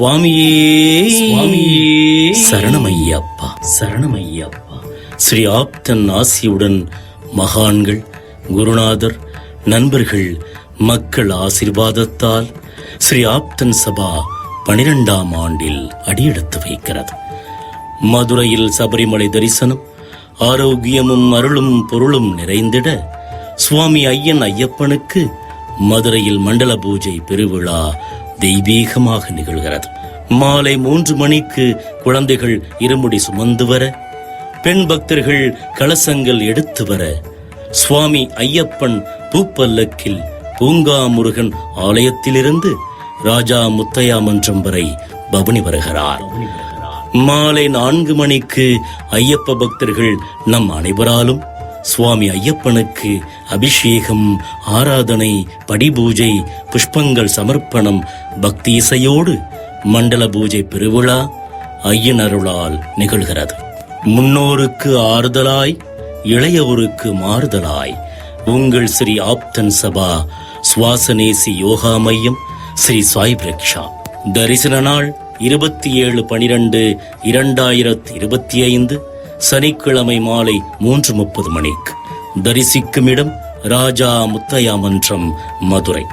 சுவாமியே. சுவாமியே சரணமையப்பா சரணமையப்பா. ஸ்ரீ ஆப்தன் ஆசியுடன் மகான்கள் குருநாதர் நண்பர்கள் மக்கள் ஆசிர்வாதத்தால் ஸ்ரீ ஆப்தன் சபா பனிரெண்டாம் ஆண்டில் அடியெடுத்து வைக்கிறது. மதுரையில் சபரிமலை தரிசனம் ஆரோக்கியமும் அருளும் பொருளும் நிறைந்திட சுவாமி ஐயன் ஐயப்பனுக்கு மதுரையில் மண்டல பூஜை பெருவிழா தெய்வீகமாக நிகழ்கிறது. மாலை மூன்று மணிக்கு குழந்தைகள் இருமுடி சுமந்து வர பெண் பக்தர்கள் கலசங்கள் எடுத்து வர சுவாமி ஐயப்பன் பூப்பல்லக்கில் பூங்கா முருகன் ஆலயத்திலிருந்து ராஜா முத்தையா மன்றம் வரை பவனி வருகிறார். மாலை நான்கு மணிக்கு ஐயப்ப பக்தர்கள் நம் அனைவராலும் சுவாமி ஐயப்பனுக்கு அபிஷேகம் ஆராதனை படிபூஜை புஷ்பங்கள் சமர்ப்பணம் பக்தி இசையோடு மண்டல பூஜை பெருவிழா ஐயனருளால் நிகழ்கிறது. முன்னோருக்கு ஆறுதலாய் இளையவருக்கு மாறுதலாய் உங்கள் ஸ்ரீ ஆப்தன் சபா சுவாசநேசி யோகா மையம் ஸ்ரீ சாய் பிரக்ஷா. தரிசன நாள் இருபத்தி ஏழு பனிரெண்டு இரண்டாயிரத்தி இருபத்தி ஐந்து. சனிக்கிழமை மாலை மூன்று முப்பது மணிக்கு. தரிசிக்கும் இடம் ராஜா முத்தையா மன்றம் மதுரை.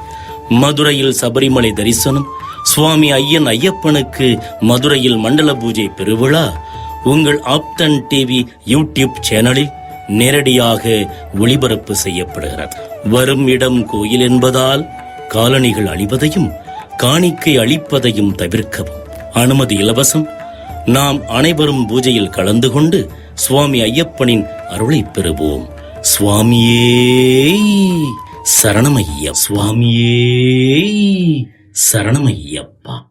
மதுரையில் சபரிமலை தரிசனம் சுவாமி ஐயன் ஐயப்பனுக்கு மதுரையில் மண்டல பூஜை பெருவிழா உங்கள் ஆப்தன் டிவி யூடியூப் சேனலில் நேரடியாக ஒளிபரப்பு செய்யப்படுகிறது. வரும் இடம் கோயில் என்பதால் காலணிகள் அழிவதையும் காணிக்கை அளிப்பதையும் தவிர்க்கவும். அனுமதி இலவசம் நாம் அனைவரும் பூஜையில் கலந்து கொண்டு சுவாமி ஐயப்பனின் அருளை பெறுவோம். சுவாமியே சரணமைய சுவாமியே சரணமையப்பா.